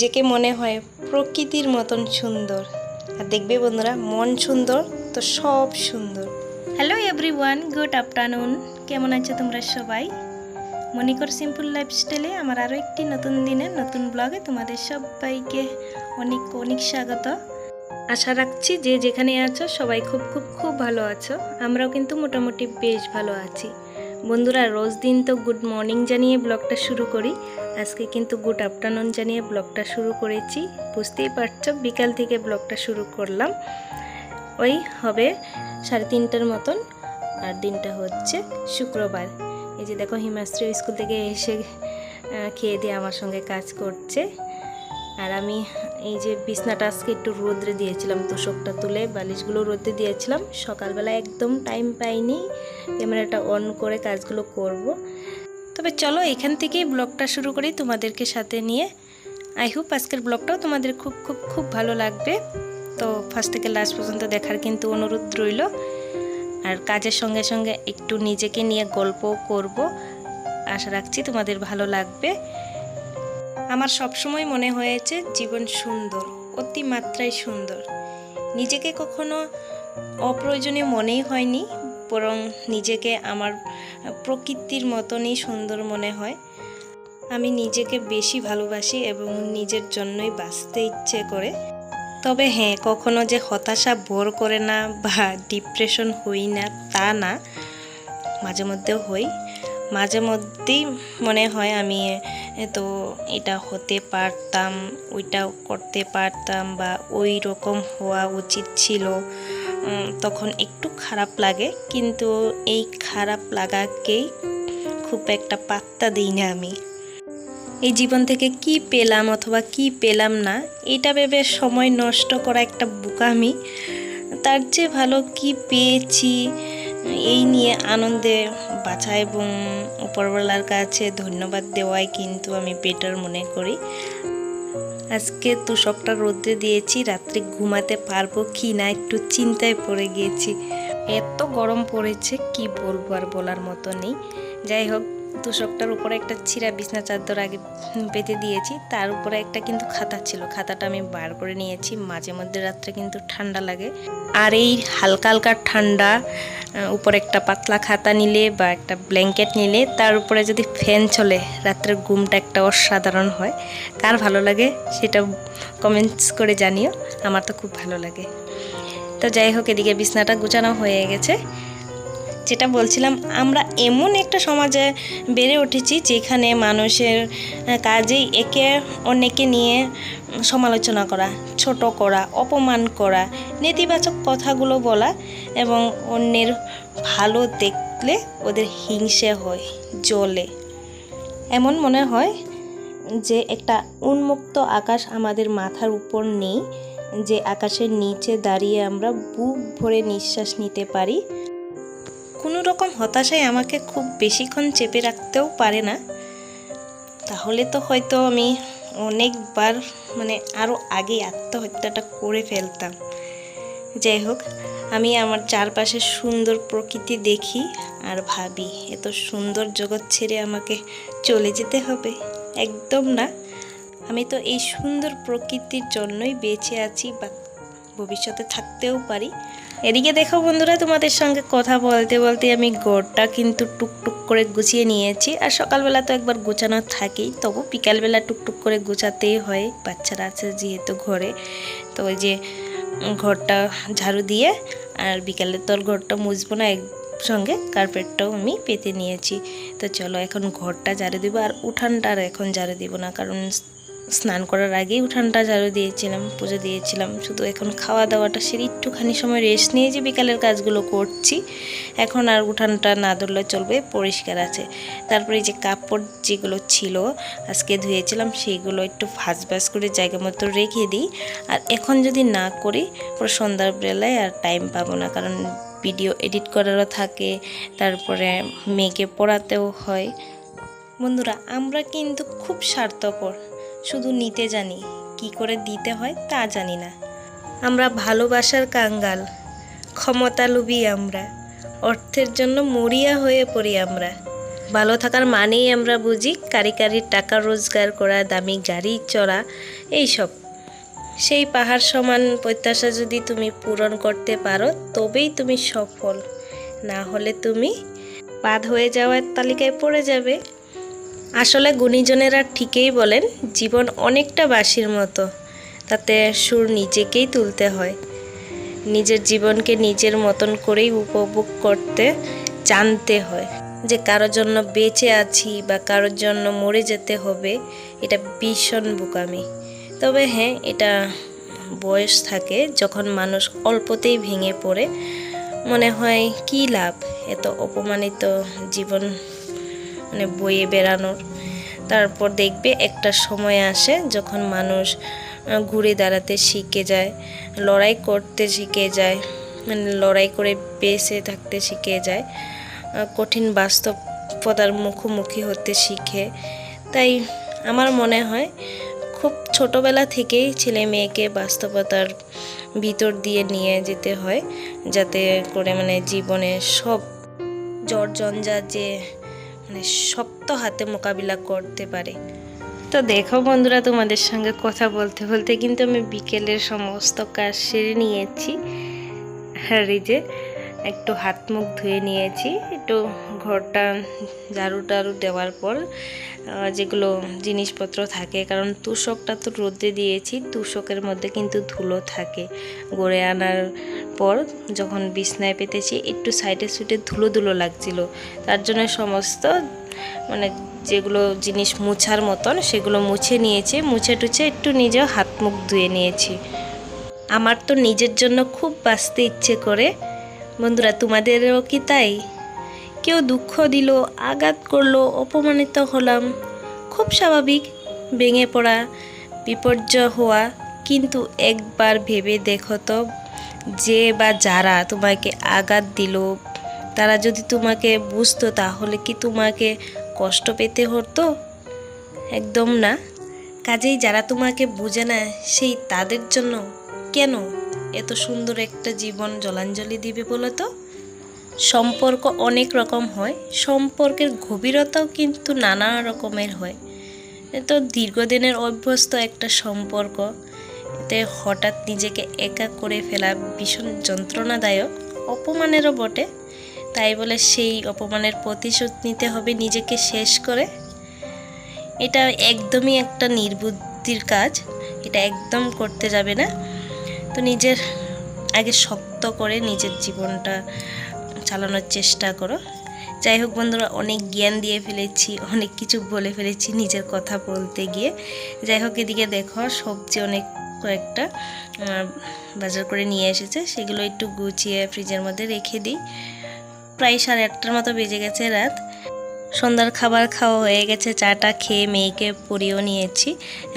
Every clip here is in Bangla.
নিজেকে মনে হয় প্রকৃতির মতন সুন্দর। আর দেখবে বন্ধুরা, মন সুন্দর, তো সব সুন্দর। হ্যালো এভরিওয়ান গুড আফটারনুন কেমন আছো তোমরা সবাই? মনিকর সিম্পল লাইফস্টাইলে আমার আরও একটি নতুন দিনে, নতুন ব্লগে তোমাদের সবাইকে অনেক অনেক স্বাগত। আশা রাখছি যে যেখানে আছো সবাই খুব খুব খুব ভালো আছো। আমরাও কিন্তু মোটামুটি বেশ ভালো আছি। বন্ধুরা, রোজ দিন তো গুড মর্নিং জানিয়ে ব্লগটা শুরু করি। আজকে কিন্তু গুড আফটারনুন জানিয়ে ব্লগটা শুরু করেছি। বুঝতেই পারছ, বিকাল থেকে ব্লগটা শুরু করলাম। ওই হবে সাড়ে তিনটার মতন, আর দিনটা হচ্ছে শুক্রবার। এই যে দেখো, হিমাশ্রী স্কুল থেকে এসে খেয়ে দিয়ে আমার সঙ্গে কাজ করছে। আর আমি এই যে বিছনাটা আজকে একটু রোদ্রে দিয়েছিলাম, তোষকটা তুলে বালিশগুলো রোদ্রে দিয়েছিলাম। সকালবেলা একদম টাইম পাইনি, ক্যামেরাটা অন করে কাজগুলো করব। তবে চলো এখান থেকেই ব্লগটা শুরু করি তোমাদেরকে সাথে নিয়ে। আই হোপ আজকের ব্লগটাও তোমাদের খুব খুব খুব ভালো লাগবে। তো ফার্স্ট থেকে লাস্ট পর্যন্ত দেখার কিন্তু অনুরোধ রইল। আর কাজের সঙ্গে সঙ্গে একটু নিজেকে নিয়ে গল্পও করব। আশা রাখছি তোমাদের ভালো লাগবে। আমার সবসময় মনে হয়েছে জীবন সুন্দর, অতিমাত্রায় সুন্দর। নিজেকে কখনো অপ্রয়োজনীয় মনেই হয়নি, বরং নিজেকে আমার প্রকৃতির মতনই সুন্দর মনে হয়। আমি নিজেকে বেশি ভালোবাসি এবং নিজের জন্যই বাঁচতে ইচ্ছে করে। তবে হ্যাঁ কখনো যে হতাশা বোর করে না বা ডিপ্রেশন হই না তা না, মাঝে মধ্যেও হই। মাঝে মধ্যেই মনে হয় আমি তো এটা হতে পারতাম, ওইটাও করতে পারতাম বা ওই রকম হওয়া উচিত ছিল। তখন একটু খারাপ লাগে, কিন্তু এই খারাপ লাগাকেই খুব একটা পাত্তা দিই না আমি। এই জীবন থেকে কি পেলাম অথবা কি পেলাম না, এটা ভেবে সময় নষ্ট করা একটা বোকামি। তার চেয়ে ভালো কি পেয়েছি? এই নিয়ে আনন্দে বাছা এবং উপরওয়ালার কাছে ধন্যবাদ দেওয়াই কিন্তু আমি বেটার মনে করি। আজকে তুষকটা রোদ্রে দিয়েছি, রাত্রে ঘুমাতে পারব কি না একটু চিন্তায় পড়ে গিয়েছি। এত গরম পড়েছে, কি বলব আর বলার মতো নেই। যাই হোক তুষকটার উপরে একটা ছিঁড়া বিছনা চাদর আগে পেতে দিয়েছি। তার উপরে একটা কিন্তু খাতা ছিল। খাতাটা আমি বার করে নিয়েছি। মাঝে মধ্যে রাত্রে কিন্তু ঠান্ডা লাগে। আর এই হালকা হালকা ঠান্ডা উপরে একটা পাতলা খাতা নিলে বা একটা ব্ল্যাঙ্কেট নিলে, তার উপরে যদি ফ্যান চলে, রাত্রের ঘুমটা একটা অসাধারণ হয়। কার ভালো লাগে সেটা কমেন্টস করে জানিও। আমার তো খুব ভালো লাগে। তো যাই হোক, এদিকে বিছনাটা গুছানো হয়ে গেছে। যেটা বলছিলাম, আমরা এমন একটা সমাজে বেড়ে উঠেছি যেখানে মানুষের কাজেই একে অন্যকে নিয়ে সমালোচনা করা, ছোট করা, অপমান করা, নেতিবাচক কথাগুলো বলা এবং অন্যের ভালো দেখলে ওদের হিংসে হয়, জ্বলে। এমন মনে হয় যে একটা উন্মুক্ত আকাশ আমাদের মাথার উপর নেই, যে আকাশের নিচে দাঁড়িয়ে আমরা বুক ভরে নিঃশ্বাস নিতে পারি। কোনো রকম হতাশায় আমাকে খুব বেশিক্ষণ চেপে রাখতেও পারে না। তাহলে তো হয়তো আমি অনেকবার মানে আরও আগে আত্মহত্যাটা করে ফেলতাম। যাই হোক, আমি আমার চারপাশের সুন্দর প্রকৃতি দেখি আর ভাবি, এত সুন্দর জগৎ ছেড়ে আমাকে চলে যেতে হবে। একদম না। আমি তো এই সুন্দর প্রকৃতির জন্যই বেঁচে আছি বা ভবিষ্যতে থাকতেও পারি। এদিকে দেখো বন্ধুরা, তোমাদের সঙ্গে কথা বলতে বলতে আমি গড়টা কিন্তু টুকটুক করে গুছিয়ে নিয়েছি। আর সকালবেলা তো একবার গোছানো থাকেই, তবু বিকালবেলা টুকটুক করে গোছাতেই হয়, বাচ্চারা আছে যেহেতু ঘরে। তো ওই যে ঘরটা ঝাড়ু দিয়ে, আর বিকালে তো ঘরটা মুছবো না, একসঙ্গে কার্পেটটাও আমি পেতে নিয়েছি। তো চলো এখন ঘরটা ঝাড়ু দিব, আর উঠানটা আর এখন ঝাড়ু দিব না, কারণ স্নান করার আগেই উঠানটা ঝাড়ু দিয়েছিলাম, পুজো দিয়েছিলাম। শুধু এখন খাওয়া দাওয়াটা, সেরে একটুখানি সময় রেস্ট নিয়ে যে বিকালের কাজগুলো করছি, এখন আর উঠানটা না ধরলে চলবে, পরিষ্কার আছে। তারপরে যে কাপড় যেগুলো ছিল, আজকে ধুয়েছিলাম সেইগুলো একটু ভাজ ভাজ করে জায়গা মতো রেখে দিই। আর এখন যদি না করি, পুরো সন্ধ্যার বেলায় আর টাইম পাবো না, কারণ ভিডিও এডিট করারও থাকে, তারপরে মেয়েকে পড়াতেও হয়। বন্ধুরা, আমরা কিন্তু খুব স্বার্থপর। শুধু নিতে জানি, কি করে দিতে হয় তা জানি না। আমরা ভালোবাসার কাঙ্গাল ক্ষমতা লুবি আমরা, অর্থের জন্য মরিয়া হয়ে পড়ি আমরা। ভালো থাকার মানেই আমরা বুঝি কারি কারি টাকা রোজগার করা, দামি গাড়ি চড়া, এইসব। সেই পাহাড় সমান প্রত্যাশা যদি তুমি পূরণ করতে পারো, তবেই তুমি সফল। না হলে তুমি বাদ হয়ে যাওয়ার তালিকায় পড়ে যাবে। আসলে গুণীজনেরা ঠিকই বলেন, জীবন অনেকটা বাসির মতো। তাতে সুর নিজেকেই তুলতে হয়। নিজের জীবনকে নিজের মতন করেই উপভোগ করতে জানতে হয় যে কারোর জন্য বেঁচে আছি বা কারোর জন্য মরে যেতে হবে, এটা ভীষণ বোকামি। তবে হ্যাঁ এটা বয়স থাকে যখন মানুষ অল্পতেই ভেঙে পড়ে। মনে হয়, কী লাভ? এত অপমানিত জীবন মানে বয়ে বেড়ানোর। তারপর দেখবে একটা সময় আসে যখন মানুষ ঘুরে দাঁড়াতে শিখে যায়, লড়াই করতে শিখে যায় মানে লড়াই করে বেঁচে থাকতে শিখে যায় কঠিন বাস্তবতার মুখোমুখি হতে শিখে। তাই আমার মনে হয় খুব ছোটবেলা থেকেই ছেলে মেয়েকে বাস্তবতার ভিতর দিয়ে নিয়ে যেতে হয়, যাতে করে মানে জীবনে সব জ্বর জঞ্জা যে মানে শক্ত হাতে মোকাবিলা করতে পারে। তো দেখো বন্ধুরা, তোমাদের সঙ্গে কথা বলতে বলতে কিন্তু আমি বিকেলের সমস্ত কাজ সেরে নিয়েছি। আর এই যে একটু হাত মুখ ধুয়ে নিয়েছি, একটু ঘরটা ঝাড়ু টাড়ু দেওয়ার পর যেগুলো জিনিসপত্র থাকে, কারণ তুষকটা তো রোদে দিয়েছি, তুষকের মধ্যে কিন্তু ধুলো থাকে। গড়ে আনার পর যখন বিছনায় পেতেছি, একটু সাইডে সুইডে ধুলো ধুলো লাগছিল। তার জন্য সমস্ত মানে যেগুলো জিনিস মুছার মতন, সেগুলো মুছে নিয়েছি, মুছে টুছে একটু নিজেও হাত মুখ ধুয়ে নিয়েছি। আমার তো নিজের জন্য খুব বাঁচতে ইচ্ছে করে। বন্ধুরা, তোমাদেরও কি তাই? কেউ দুঃখ দিল, আঘাত করল, অপমানিত হলাম। খুব স্বাভাবিক, ভেঙে পড়া, বিপর্যয় হওয়া। কিন্তু একবার ভেবে দেখো তো, যে বা যারা তোমাকে আঘাত দিল, তারা যদি তোমাকে বুঝতো, তাহলে কি তোমাকে কষ্ট পেতে হতো? একদম না। কাজেই যারা তোমাকে বুঝে না, সেই তাদের জন্য কেন? এত সুন্দর একটা জীবন জলাঞ্জলি দিবে বলো তো? সম্পর্ক অনেক রকম হয়, সম্পর্কের গভীরতাও কিন্তু নানা রকমের হয়। তো দীর্ঘদিনের অভ্যস্ত একটা সম্পর্ক এতে হঠাৎ নিজেকে একা করে ফেলা ভীষণ যন্ত্রণাদায়ক, অপমানেরও বটে। তাই বলে সেই অপমানের প্রতিশোধ নিতে হবে নিজেকে শেষ করে। এটা একদমই একটা নির্বুদ্ধির কাজ, এটা একদম করতে যাবে না। তো নিজের আগে শক্ত করে নিজের জীবনটা চালানোর চেষ্টা করো। যাই হোক বন্ধুরা, অনেক জ্ঞান দিয়ে ফেলেছি, অনেক কিছু বলে ফেলেছি নিজের কথা বলতে গিয়ে। যাই হোক, এদিকে দেখো, সবজি অনেক কয়েকটা বাজার করে নিয়ে এসেছে। সেগুলো একটু গুছিয়ে ফ্রিজের মধ্যে রেখে দিই। প্রায় সাড়ে আটটার মতো বেজে গেছে রাত। সন্ধ্যার খাবার খাওয়া হয়ে গেছে, চাটা খেয়ে মেয়েকে পরিয়েও নিয়েছি।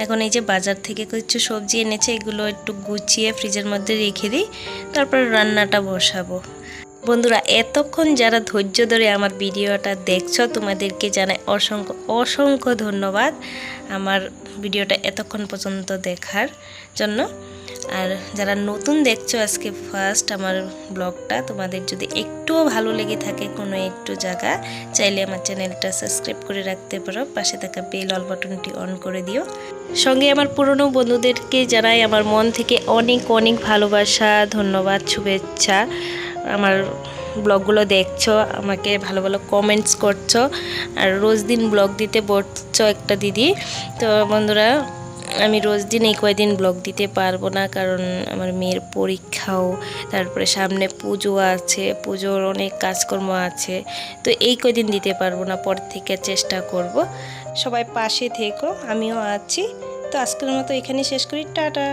এখন এই যে বাজার থেকে কিছু সবজি এনেছে, এগুলো একটু গুছিয়ে ফ্রিজের মধ্যে রেখে দিই, তারপর রান্নাটা বসাবো। বন্ধুরা, এতক্ষণ যারা ধৈর্য ধরে আমার ভিডিওটা দেখছ, তোমাদেরকে জানাই অসংখ্য অসংখ্য ধন্যবাদ আমার ভিডিওটা এতক্ষণ পর্যন্ত দেখার জন্য। আর যারা নতুন দেখছ আজকে ফার্স্ট আমার ব্লগটা, তোমাদের যদি একটুও ভালো লেগে থাকে কোনো একটু জায়গা, চাইলে আমার চ্যানেলটা সাবস্ক্রাইব করে রাখতে পারো। পাশে থাকা বেল অল বাটনটি অন করে দিও। সঙ্গে আমার পুরনো বন্ধুদেরকে জানাই, আমার মন থেকে অনেক অনেক ভালোবাসা, ধন্যবাদ, শুভেচ্ছা। আমার ব্লগগুলো দেখছ, আমাকে ভালো ভালো কমেন্টস করছ। আর রোজ দিন ব্লগ দিতে বলছো একটা দিদি। তো বন্ধুরা আমি রোজ দিন এই কয়দিন ব্লগ দিতে পারব না, কারণ আমার মেয়ের পরীক্ষাও, তারপরে সামনে পুজো আছে, পুজোর অনেক কাজকর্ম আছে, তো এই কয়দিন দিতে পারব না, পর থেকে চেষ্টা করব। সবাই পাশে থেকো, আমিও আছি, তো আজকের মতো এখানে শেষ করি, টাটা।